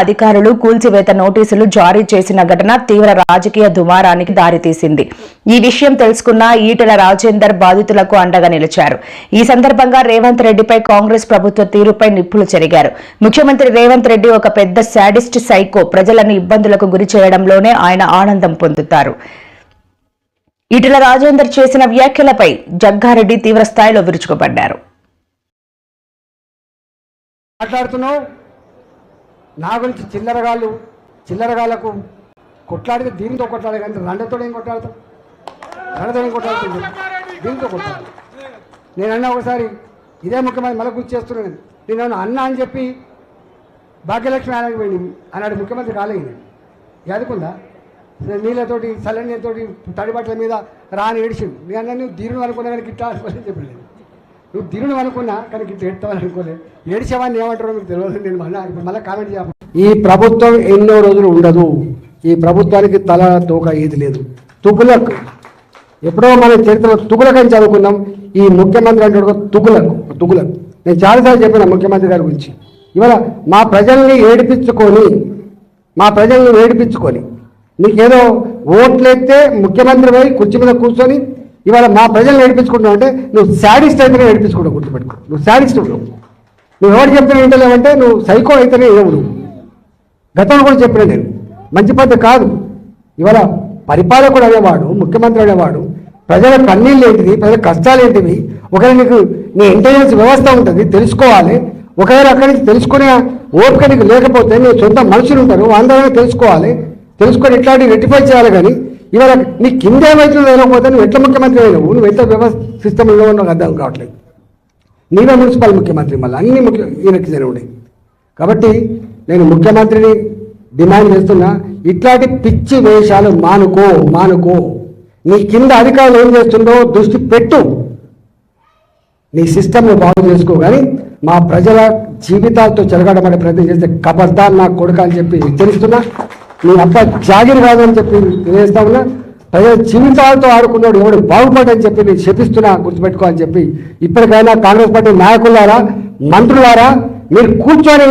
అధికారులు కూల్చివేత నోటీసులు జారీ చేసిన ఘటన తీవ్ర రాజకీయ దుమారానికి దారితీసింది. ఈ విషయం తెలుసుకున్న ఈటెల రాజేందర్ బాధితులకు అండగా నిలిచారు. ఈ సందర్భంగా రేవంత్ రెడ్డిపై కాంగ్రెస్ ప్రభుత్వ తీరుపై నిప్పులు చెరిగారు. ముఖ్యమంత్రి రేవంత్ రెడ్డి ఒక పెద్ద శాడిస్ట్ సైకో ప్రజలను ఇబ్బందులకు గురి చేయడంలోనే ఆయన ఆనందం పొందుతారు. ఈటెల రాజేందర్ చేసిన వ్యాఖ్యలపై జగ్గారెడ్డి తీవ్ర స్థాయిలో విరుచుకుపడ్డారు. మాట్లాడుతున్నావు? నా గురించి చిల్లరగాళ్ళు చిల్లరగాళ్ళకు కొట్లాడితే దీనితో కొట్లాడే కానీ రండతో ఏం కొట్లాడతాం? రండతో ఏం కొట్లాడుతుంది? దీనితో కొట్లాడు నేను అన్నా ఒకసారి ఇదే ముఖ్యమంత్రి మళ్ళీ గుర్తు చేస్తున్నాను. నేను ఏమన్నా అన్నా అని చెప్పి భాగ్యలక్ష్మి ఆయనకి పోయింది అన్నాడు ముఖ్యమంత్రి కాలేదు ఎదుకుందా నీళ్ళతోటి చల్లనీళ్ళతోటి తడిబట్టల మీద రాని ఏడిచిండు. నేను అన్నీ నువ్వు అనుకున్నా కానీ గిట్లా చెప్పలేదు. నువ్వు దీరుని అనుకున్నా కానీ ఇట్లా ఎడతావని అనుకోలేదు ఏడిచేవాడిని ఏమంటారో మీకు తెలియదు నేను మళ్ళీ మళ్ళీ కామెంట్ చేయాలి. ఈ ప్రభుత్వం ఎన్నో రోజులు ఉండదు. ఈ ప్రభుత్వానికి తల తోక ఏది లేదు. తుగులకు ఎప్పుడో మన చరిత్రలో తుగులకు అని చదువుకున్నాం. ఈ ముఖ్యమంత్రి అంటే తుగులకు తుగులకు. నేను చాలాసార్లు చెప్పిన ముఖ్యమంత్రి గారి గురించి. ఇవాళ మా ప్రజల్ని ఏడిపించుకొని మా ప్రజల్ని ఏడిపించుకొని నీకేదో ఓట్లెత్తే ముఖ్యమంత్రి పోయి కుర్చీ మీద కూర్చొని ఇవాళ మా ప్రజల్ని ఏడిపించుకుంటున్నావు అంటే నువ్వు శాడిస్ట్ అయితేనే ఏడిపించుకుంటావు గుర్తుపెట్టుకో. నువ్వు శాడిస్ట్ నువ్వు. నువ్వు ఎవరు చెప్తున్నా ఏంటలేవంటే నువ్వు సైకో అయితేనే ఎవడు గతంలో కూడా చెప్పిన నేను. మంచి పద్ధతి కాదు. ఇవాళ పరిపాలకుడు అనేవాడు ముఖ్యమంత్రి అనేవాడు ప్రజల కన్నీళ్ళు ఏంటిది ప్రజల కష్టాలు ఏంటివి ఒకవేళ నీకు నీ ఇంటెలిజెన్స్ వ్యవస్థ ఉంటుంది తెలుసుకోవాలి. ఒకవేళ అక్కడి నుంచి తెలుసుకునే ఓపిక నీకు లేకపోతే నీ సొంత మనుషులు ఉంటారు అందరూ తెలుసుకోవాలి. తెలుసుకొని ఇట్లాంటివి రెక్టిఫై చేయాలి కానీ ఇవాళ నీ కింద ఏమైతుందో తెలియకపోతే నువ్వు ఎట్లా ముఖ్యమంత్రి అయినావు నువ్వు ఎంత వ్యవస్థ సిస్టంలో ఉన్నావు అర్థం కావట్లేదు. నీవే మున్సిపల్ ముఖ్యమంత్రి మళ్ళీ అన్ని ముఖ్య ఈయనకి జరిగినాయి కాబట్టి నేను ముఖ్యమంత్రిని డిమాండ్ చేస్తున్నా ఇట్లాంటి పిచ్చి వేషాలు మానుకో మానుకో. నీ కింద అధికారులు ఏం చేస్తుందో దృష్టి పెట్టు. నీ సిస్టమ్ను బాగు చేసుకో కానీ మా ప్రజల జీవితాలతో చెలగడమనే ప్రయత్నం చేస్తే కబర్దాన్ నా కొడుక అని చెప్పి హెచ్చరిస్తున్నా. నీ అప్ప జాగిరి కాదని చెప్పి తెలియజేస్తా ఉన్నా. ప్రజల జీవితాలతో ఆడుకున్నాడు. ఎవడు బాగుపడని చెప్పి నేను శపిస్తున్నా గుర్తుపెట్టుకో అని చెప్పి. ఇప్పటికైనా కాంగ్రెస్ పార్టీ నాయకులారా మంత్రులారా మీరు కూర్చొని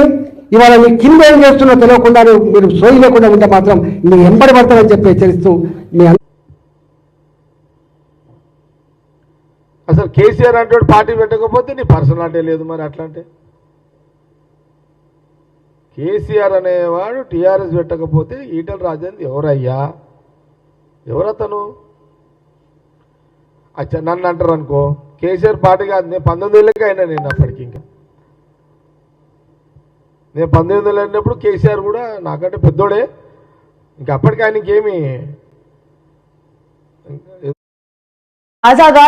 ఇవాళ మీ కింద ఏం చేస్తున్నా తెలియకుండా మీరు సోయి లేకుండా ఉంటే మాత్రం మీ ఎంబడి పడతారని చెప్పి హెచ్చరిస్తూ మీ అసలు కేసీఆర్ అంటే పార్టీ పెట్టకపోతే నీ పర్సనాలిటీ లేదు మరి అట్లాంటి. కేసీఆర్ అనేవాడు టీఆర్ఎస్ పెట్టకపోతే ఈటల రాజేంద్ర ఎవరయ్యా? ఎవరతను? అచ్చా నన్ను అంటారు అనుకో కేసీఆర్ పార్టీ కాదు నేను పంతొమ్మిది ఏళ్ళకి అయినా నేను అప్పటికి ఇంకా. నేను పంతొమ్మిది ఏళ్ళు అయినప్పుడు కేసీఆర్ కూడా నాకంటే పెద్దోడే. ఇంకా అప్పటికి ఆయనకి తాజాగా